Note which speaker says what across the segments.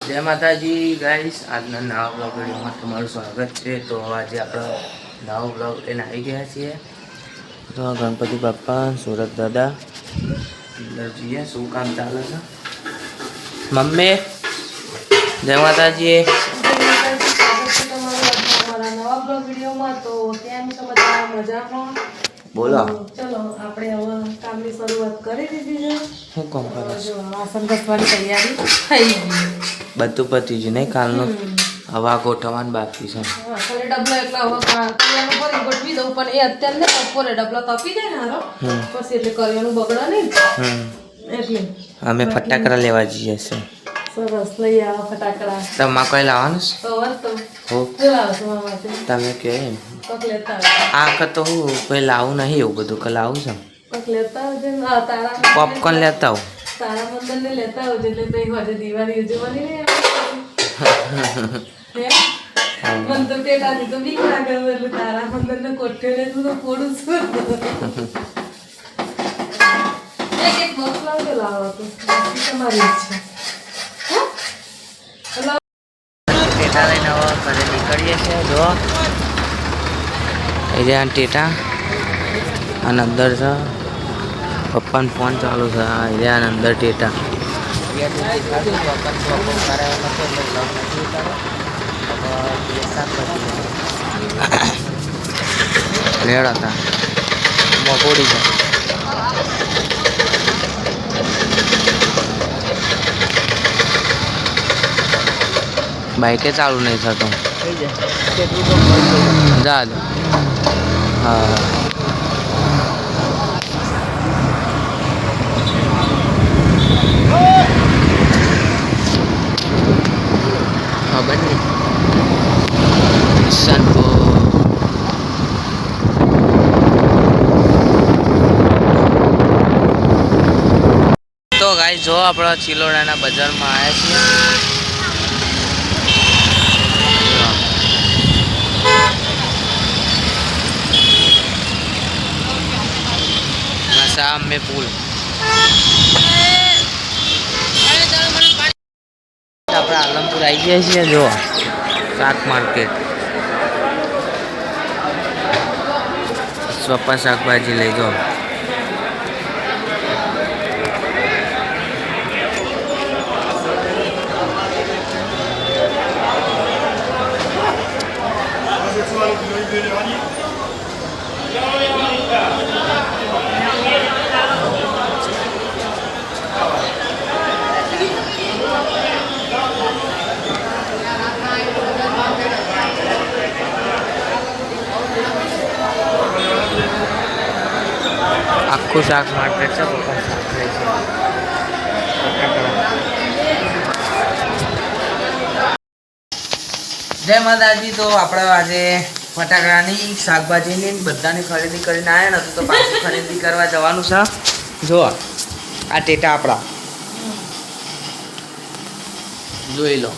Speaker 1: જય માતાજી ગાઈસ આજના નવા બ્લોગ વિડીયોમાં તમારું સ્વાગત છે તો આજે આપણે નવો બ્લોગ લઈને આવી ગયા છીએ તો ગણપતિ બાપ્પા સુરત દાદા અંદર જોઈએ શું કામ ચાલે છે? મમ્મી જય માતાજી
Speaker 2: અમારા નવા બ્લોગ વિડીયોમાં તો કેમ છો? બધા મજામાં?
Speaker 1: બોલો.
Speaker 2: ચલો આપણે હવે કામની શરૂઆત કરી દીધી છે.
Speaker 1: શું કામ કરે છે
Speaker 2: વાસણ ઘસવાની તૈયારી થઈ ગઈ.
Speaker 1: બધું પતી ગયું નહીં કાલનું? હવા ગોઠવવાનું બાકી છે.
Speaker 2: ખાલી ડબલા એટલા હવે કા- ફરી ગોઠવી દઉં પણ એ અત્યારે ને બપોરે ડબલો તપી જાય ને હારો. પછી એટલે કરિયાનું બગડે નહીં. એટલે
Speaker 1: અમે ફટાકડા લેવા જઈએ છીએ.
Speaker 2: સરસ લઈ આવો ફટાકડા.
Speaker 1: તમારે કોઈ લાવવાનું છે?
Speaker 2: તો તો
Speaker 1: તમે કહે
Speaker 2: લેતા.
Speaker 1: આ વખત તો હું કોઈ લાવું નહીં એવું બધું કે લાવું છે.
Speaker 2: કક લેતા આવજો ને. હા, તારા
Speaker 1: પોપકોર્ન લેતા આવું.
Speaker 2: તારા ને લેતા આવજો એટલે તઈ હોજે દિવાળી ઉજવવાની ને મન તો ટેટાથી તો બીક લાગે એટલે તારા મંદિર ને કોઠે લે તો ફોડું છું. એક એક લાવો તો તમારી ઈચ્છા? લાવો.
Speaker 1: લઈને હવે ઘરે નીકળીએ છીએ જો. એ રહ્યા ટેટા અને અંદર છે. પપ્પાનો ફોન ચાલુ છે. આ એ રહ્યા અંદર ટેટા. લેડ હતા મકોડી છે. બાઈકે ચાલુ નહીં થતું. જા. ખબર નહીં સનપુર તો ગાઈ જો આપણા ચિલોડાના બજારમાં આવ્યા છીએ. સામે પુલ આપણે આલમપુર આવી ગયા છીએ જો શાક માર્કેટ સ્વપ્પા શાકભાજી લઈ જો આખું શાક માર્કેટ છે જય માતાજી, તો આપણે આજે ફટાકડાની શાકભાજીની બધાની ખરીદી કરીને આવ્યા ને તો પાછી ખરીદી કરવા જવાનું છે. જો આ ટેટા આપણા. જોઈ લો.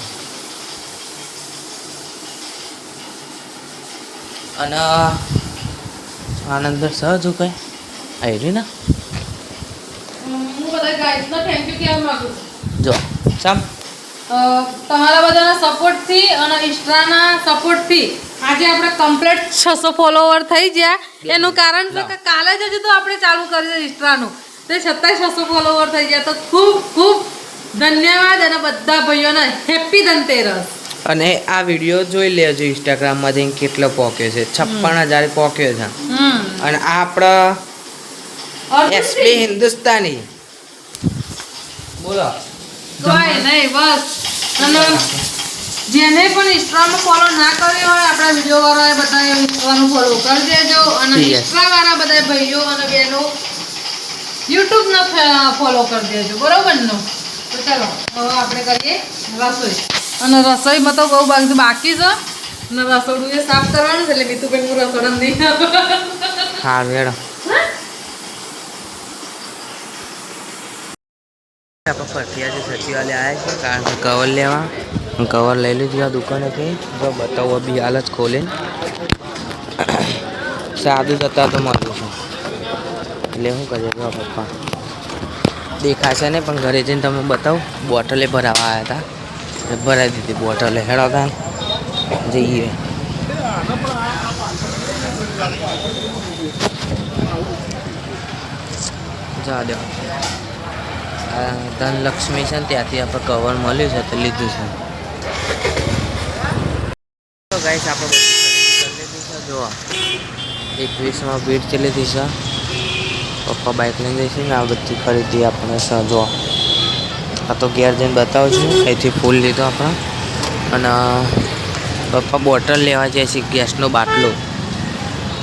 Speaker 1: અને આનંદ સહજ કઈ? આવી ને? જો ચમ
Speaker 2: તમારા બધાના સપોર્ટથી અને ઇન્સ્ટાના સપોર્ટથી આજે આપણે કમ્પ્લીટ છસો ફોલોવર થઈ ગયા. એનું કારણ છે કે કાલે જ હજુ તો આપણે ચાલુ કરી છે ઇન્સ્ટાનું. તે છતાંય છસો ફોલોવર થઈ ગયા. તો ખૂબ ખૂબ ધન્યવાદ અને બધા ભાઈઓને હેપી ધનતેરસ.
Speaker 1: અને આ વીડિયો જોઈ લેજો ઇન્સ્ટાગ્રામમાંથી કેટલો પોક્યો છે. છપ્પન હજાર પોક્યો છે. અને આપણા એસપી હિન્દુસ્તાની. બોલો.
Speaker 2: કોઈ નહીં બસ. અને જેને પણ ઇન્સ્ટામાં ફોલો ના કર્યો હોય આપણા વીડિયો વાળાએ બધા ઇન્સ્ટાનું ફોલો કરી દેજો. અને. ઇન્સ્ટા વાળા બધા ભાઈઓ અને બહેનો યુટ્યુબ નો ફોલો કરી દેજો. બરોબર ને? તો ચાલો હવે આપણે કરીએ રસોઈ. અને રસોઈમાં તો બહુ બધું બાકી છે. અને રસોડું એ સાફ કરવાનું છે એટલે મીતુબેન હું રસોડા નહીં.
Speaker 1: હા મેડમ. આપણે ફરતિયાથી સચિવાલય આવ્યા છે કારણ કે કવર લેવા. હું કવર લઈ લીધું આ દુકાનેથી જો બતાવો બી હાલ જ ખોલીને સાદું જતા તો મળ્યું છું. એટલે શું કરીએ જો પપ્પા. દેખાશે નહીં, પણ ઘરે જઈને તમે બતાવો. બોટલે ભરાવા આવ્યા હતા ભરાઈ દીધી બોટલે. હેડો જઈએ. જા દો આ ધનલક્ષ્મી છે ને ત્યાંથી આપણે કવર મળ્યું છે, તો લીધું છે. તો ગાઈસ આપણે લીધી છે જો એકવીસમાં ભીડ ચલી હતી છે. પપ્પા બાઇક લઈને જઈશે ને, આ બધી ખરીદી આપણે છે, જોવા. આ તો ઘેર જઈને બતાવું અહીંથી ફૂલ લીધો આપણે. અને પપ્પા બોટલ લેવા જાય છે, ગેસનો બાટલો.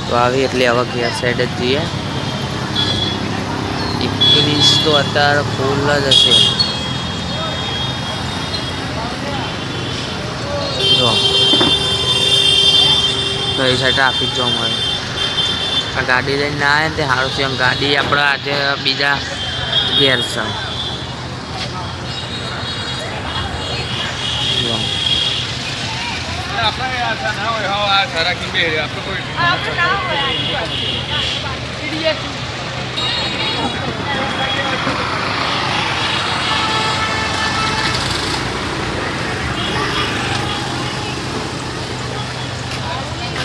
Speaker 1: તો આવી એટલે હવે ઘેર સાઈડ જ જઈએ. તો અત્યારે ફૂલ જ હશે. જો. તો એ સાઈડ ટ્રાફિક જોવા મળે. આ ગાડી લઈને ના આવે ને તે સારું છે. એમ ગાડી આપણે આજે બીજા ઘેર છે. જો. જો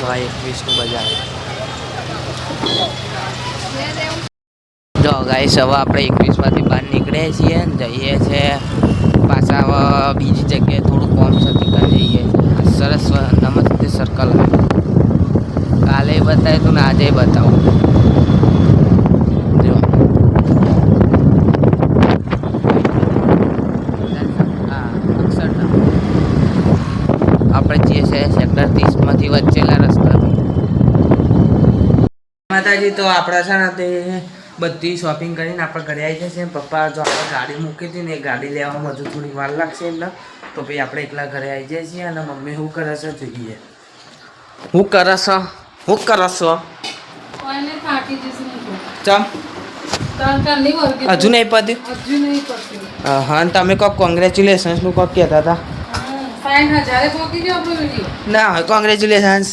Speaker 1: આ એકવીસનું બજાર. જો ગાઈસ હવે બહાર નીકળીએ છીએ જઈએ છીએ પાછા બીજી જગ્યાએ થોડું કોમ છે જઈએ સરસ નમસ્તે સર્કલ કાલે બતાવ્યું તું ને આજે બતાવું જો હા અક્ષરધામ આપણે જઈએ સેક્ટર ત્રીસમાંથી વચ્ચેલા રસ્તા. માતાજી તો આપણે છે ને તે બધી શોપિંગ કરીને આપણે ઘરે આવી જશે. પપ્પા જો આપણે ગાડી મૂકી હતી ને એ ગાડી લેવામાં હજુ થોડી વાર લાગશે એટલે. તો પછી આપણે એકલા ઘરે આવી જઈએ છીએ અને મમ્મી શું કરે છે જોઈએ. હું કરે છે? હું કરે છે? હજુ નહીં પતિ
Speaker 2: હજુ નહીં
Speaker 1: હા અને તમે કોક કોંગ્રેચ્યુલેશન્સનું કોક કહેતા હતા.
Speaker 2: સાઠ હજારે પહોંચી ગયો આપણો વીડિયો
Speaker 1: ના હોય કોંગ્રેચ્યુલેશન્સ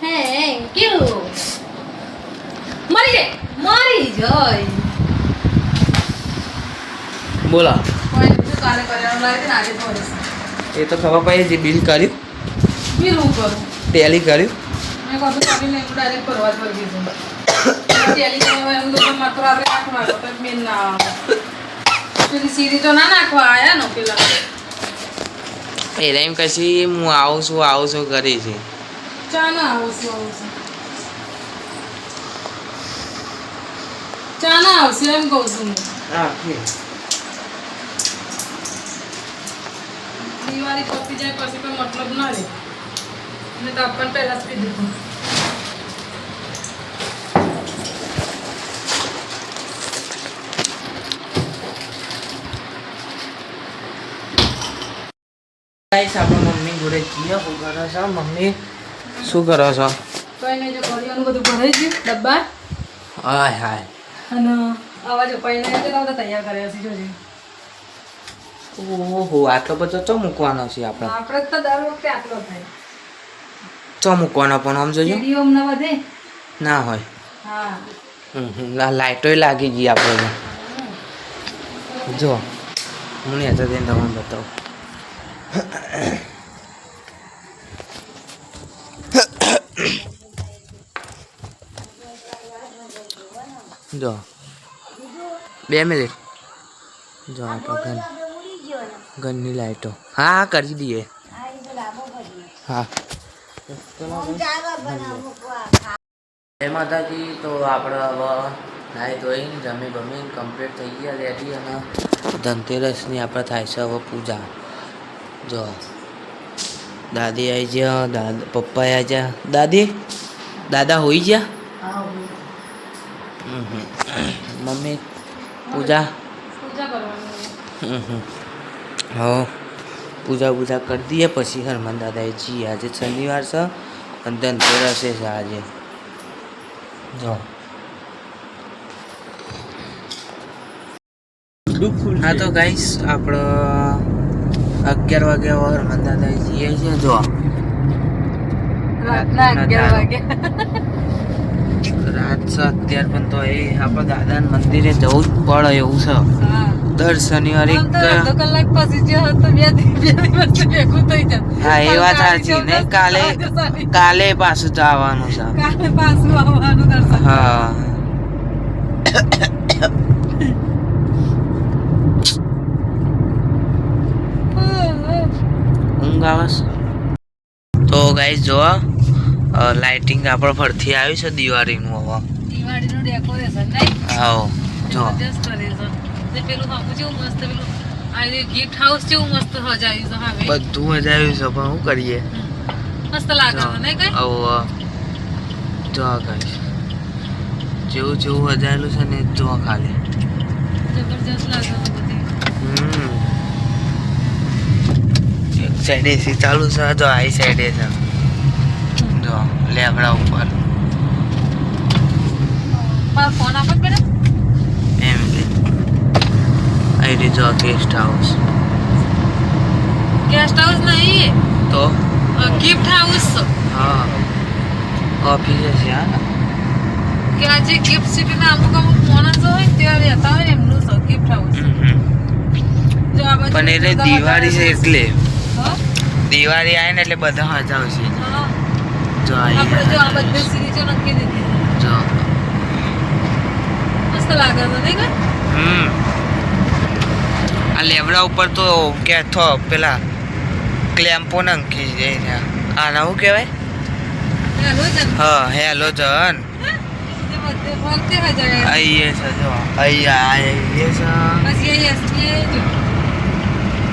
Speaker 2: થેન્ક યુ મરી જાય મરી જાય.
Speaker 1: બોલો. એ તો ખબર પડી જે બિલ કર્યું.
Speaker 2: બિલ હું કરું?
Speaker 1: ટેલી કર્યું.
Speaker 2: મેં કહું કરીને હું ડાયરેક્ટ કરવા જ વર્ગી છું. ટેલી કરવા એમ લોકો માત્ર આપણે નાખવા તો મેન ના પેલી સીધી તો ના નાખવા આયા નો પેલા
Speaker 1: એ એમ કશી હું આવું છું આવું છું કરી છે.
Speaker 2: ચા ના આવશે એમ કહું છું હું. દિવાળી પતી જાય પછી કોઈ મતલબ ના રહે. ને તો આપણને પહેલા જ પી દીધું
Speaker 1: ગાઈસ આપણે મમ્મી જોડે છીએ શું કરો છો મમ્મી? શું કરો છો?
Speaker 2: કઈ નહીં જો કરિયાનું બધું ભરાઈ ગયું ડબ્બા.
Speaker 1: હાય હાય.
Speaker 2: અને આવા જો પૈને બધા તૈયાર કર્યા છે જોજે.
Speaker 1: ઓહો આટલો બધો ચો મૂકવાનો છે આપણે.
Speaker 2: આપણે તો દર વખતે આટલો થાય.
Speaker 1: ચો મૂકવાનો પણ આમ જોજો.
Speaker 2: અમને વધે?
Speaker 1: ના હોય.
Speaker 2: હા.
Speaker 1: લાઇટોય લાગી ગઈ આપણે જો હું તેને તમને બતાવું. જો. બે મિનિટ. જો આપણે ઘર ઘરની લાઈટો. હા હા, કરી દઈએ. હા. જય માતાજી તો આપણે હવે નાહી ધોઈને જમી બમી કમ્પ્લીટ થઈ ગયા રેડી અને ધનતેરસની આપણે થાય છે હવે પૂજા. જો. દાદી આવી ગયા દાદા પપ્પા આવી ગયા દાદી? દાદા હોઈ ગયા. મમ્મી પૂજા?
Speaker 2: પૂજા કરવાની.
Speaker 1: હમ હમ. હો પૂજા પૂજા કરી દઈએ પછી હનુમાન દાદાએ જી આજે શનિવાર છે અને ધનતેરસે છે આજે. જો. હા તો ગાઈસ આપણે અગિયાર વાગે હનુમાન દાદાએ જઈએ છે જો
Speaker 2: રાતના અગિયાર વાગે.
Speaker 1: રાત છે અત્યાર પણ તો એ આપણા દાદાના મંદિરે જવું જ પડે એવું છે. દર શનિવારે એક
Speaker 2: કલાક પછી જે હતો બે દિવસ ભેગું થઈ જાય
Speaker 1: હા એ વાત સાચી ને કાલે કાલે પાછું આવવાનું છે.
Speaker 2: કાલે પાછું આવવાનું દર્શન
Speaker 1: હા. ઊંઘ તો ગાઈસ જો લાઇટિંગ આપણે ફરથી આવ્યું છે દિવાળીનું હવે.
Speaker 2: દિવાળીનું ડેકોરેશન
Speaker 1: આવો જો
Speaker 2: પેલું બાપુ જેવું મસ્ત પેલું આ ગિફ્ટ હાઉસ જેવું મસ્ત સજાવ્યું છે હવે
Speaker 1: બધું મજા આવ્યું છે પણ શું કરીએ?
Speaker 2: મસ્ત લાગે નહીં કઈ
Speaker 1: ઓ જો ગાઈસ જેવું જેવું હજાયેલું છે ને જો ખાલી.
Speaker 2: જબરજસ્ત લાગે
Speaker 1: હમ. સાઈડ એસી ચાલુ છે જો આ સાઈડ છે. જો લેબડા ઉપર.
Speaker 2: ફોન આપો બેટા
Speaker 1: એમ આઈ અહીં જો ગેસ્ટ હાઉસ
Speaker 2: ગેસ્ટ હાઉસ નહીં.
Speaker 1: તો?
Speaker 2: ગિફ્ટ હાઉસ
Speaker 1: હા. ઓફિસ છે હા
Speaker 2: કે આજે ગિફ્ટ સિટીના અમુક અમુક માણસો હોય ત્યાં રહેતા હોય એમનું ગિફ્ટ હાઉસ
Speaker 1: પણ એટલે દિવાળી છે. એટલે? દિવાળી આવે ને એટલે બધા મજા આવશે. જો
Speaker 2: આપણે જો આ બધી સિરીજો નક્કી દીધી
Speaker 1: જો.
Speaker 2: મસ્ત લાગે છે નહીં
Speaker 1: હમ. આ લેવડા ઉપર તો કે થો પેલા ક્લેમ્પો નંખી જાય આના શું કહેવાય? હા હેલો જન આઈએ છે જો. આઈએ છે.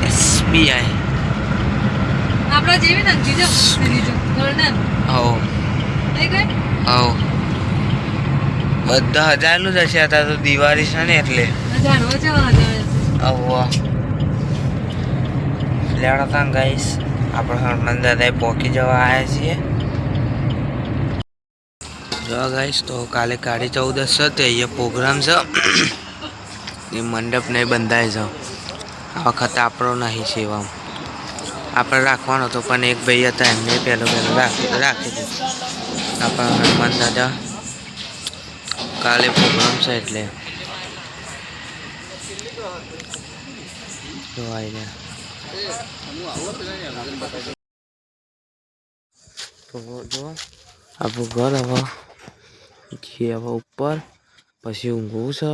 Speaker 1: એસબીઆઈ
Speaker 2: આપણા જેવી ને જીજો સિરીઝો ગોલ્ડન
Speaker 1: હો
Speaker 2: નહીં કઈ?
Speaker 1: હો બધા હજારનું જ હશે હતા તો દિવાળી છે ને એટલે.
Speaker 2: હજારો છે. હજાર
Speaker 1: આવો લેવડા તાં ગાઈસ આપણે હનુમાન દાદાએ પહોંચી જવા આવ્યા છીએ. જો ગાઈસ તો કાલે કાળી ચૌદસ છે તે અહીંયા પ્રોગ્રામ છે. એ મંડપ નહીં બંધાય છે. આ વખતે આપણો નહીં છે એવા. આપણે રાખવાનો હતો પણ એક ભાઈ હતા એમને પહેલો પહેલો રાખી રાખી દીધું. આપણા હનુમાન દાદા કાલે પ્રોગ્રામ છે એટલે. જો તો જો, આપણું ઘર હવે છીએ હવે ઉપર, પછી ઊંઘવું છે.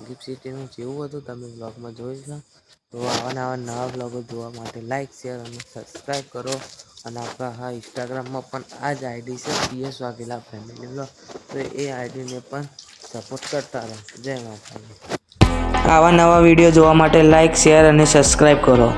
Speaker 1: ગિફ્ટ સિટીનું જેવું હતું, તમે બ્લોગમાં જોઈ લો. તો આવા નવા નવા બ્લોગો જોવા માટે લાઇક શેર અને સબસ્ક્રાઈબ કરો. અને આપણા હા ઇન્સ્ટાગ્રામમાં પણ આ જ આઈડી છે પીએસ વાઘેલા ફેમિલી બ્લોગ તો એ આઈડીને પણ સપોર્ટ કરતા રહો. જય માતાજી. આવા નવા વીડિયો જોવા માટે લાઇક શેર અને સબસ્ક્રાઈબ કરો.